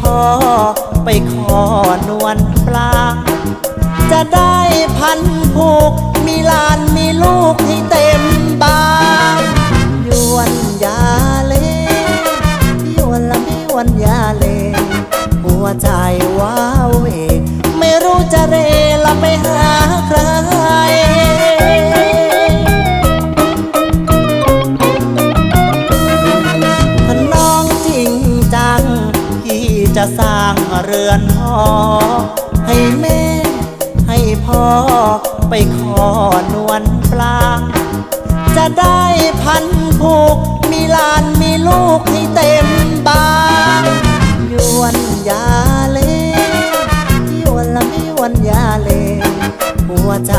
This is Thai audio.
พ่อไปขอนวลปลา จะได้พันผูก มีลานมีลูกให้เต็มบางยวนยาเลยวนละไม่วนยาเล หัวใจว้าเหวไม่รู้จะเร จะสร้างเรือนหอ ให้แม่ ให้พ่อ ไปขอนวลปลา จะได้พันผูก มีลานมีลูกให้เต็มบ้านยวนยาเลยยวนละไม่ยวนยาเลยหัวใจ